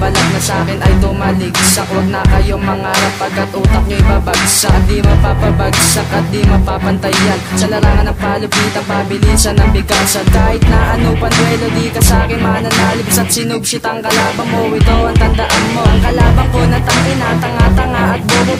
balak na sa akin ay tumaligsak Huwag na kayong mangarap pagkat utak nyo'y babagsak. Di mapapabagsak at di mapapantayan. Sa larangan ng palupitan, pabilisan ng bigasan Kahit na ano panwelo, di ka sa akin mananalibis At sinubshit ang kalaban mo, ito ang tandaan mo. Ang kalaban ko na tangina, tanga-tanga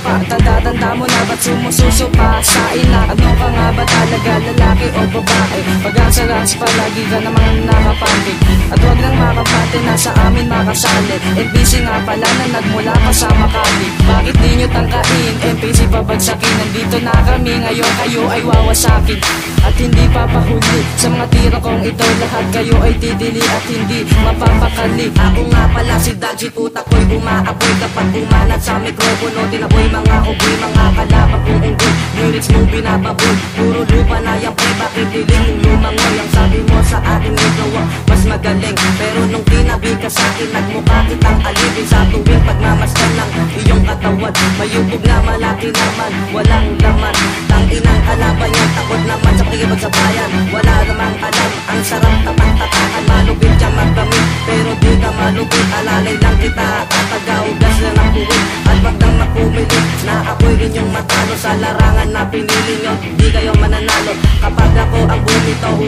pa Tanda-tanda mo na ba't sumususo pa Sa ina Ano ka nga ba talaga? Lalaki o babae? Pag-asaras palagi ka naman nakapagig At huwag nang makapate na sa amin makasalit NPC nga pala na nagmula pa sa Makati. Bakit di nyo tangkain? NPC pabagsakin Nandito na kami ngayon Kayo ay wawasakin At hindi papahuli Sa mga tira kong ito. Lahat kayo ay titili At hindi mapapakali. Ako nga pala si Dajit Utak ko'y umaapoy. Kapag umanat sa mikropono. Tinaboy mga uboy Mga kalaban kong unggoy Lyrics mo binababoy. Puro lupa na yan pre Bakit diling lumangoy Ang sabi mo sa akin Ikaw ang mas magaling Pero nung tinabi ka sa akin Nagmukha kitang alipin. Sa tuwing pagmamasdan ng iyong katawan Mayubog na malaki naman. Walang laman Alalay lang kita Tatagaugas na ng At wag kang mapumilit Na ako'y rin yung matalo. Sa larangan na pinili nyo Di kayo mananalo. Kapag ako ang bumito tao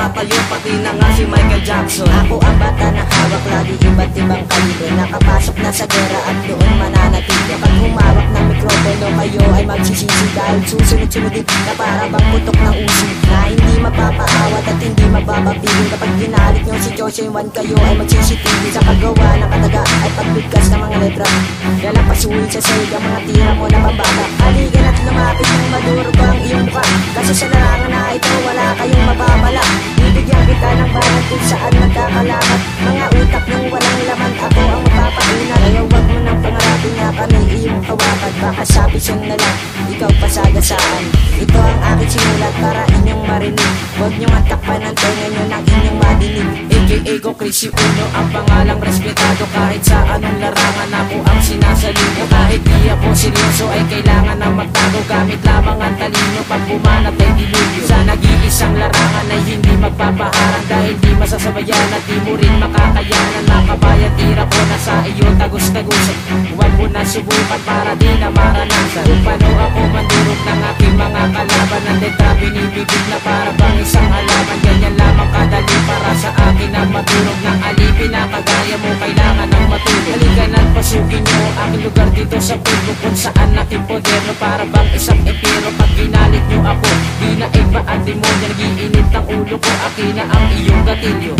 Tumatayo Pati na nga si Michael Jackson. Ako ang bata na hawak lagi iba't ibang kalibre. Nakapasok na sa gera at doon mananatili. Pag humawak ng mikropono kayo ay magsisisi Dahil susunod-sunodin na para bang putok ng usi Na hindi mapapaawat at hindi mabababilin. Kapag ginalit nyo si Joshua Juan kayo ay magsisitili Sa paggawa ng kataga ay pagbigkas ng mga letra. Yan ang pasuhin sa sahig ang mga tira mo na pababa Haligan at lumapit ng maduro ba ang iyong mukha. Kasi sa larangan na ito Siyang na lang Ikaw pasagasaan Ito ang aking sinulat para inyong marinig. Huwag niyong atakpan ng tenga niyo ng inyong madinig. AKA ko Chris Uno. Ang pangalang respetado kahit sa anong larangan Ako ang sinasalino. Kahit di ako seryoso ay kailangan na magtago. Gamit lamang ang talino. Pag bumanat ay dilubyo. Sa hindi magpapaharang Dahil di masasabayan at di mo rin makakayanan. Makabayan tira ko na sa iyo tagos-tagusan Huwag mo na subukan para di na maranasan. Kung paano ako mandurog ng aking mga kalaban Ang letra binibigit na para bang isang halaman. Ganyan lamang kadali para sa akin ang matulog ng alipin na kagaya mo kailangan ng matulog. Halikan at nyo ang aking lugar dito sa puno Kung saan aking poderno para bang isang empiro Pag ginalit nyo ako, di na iba ang demonyo. Nagiinit ang ulo ko, akin na ang iyong gatilyo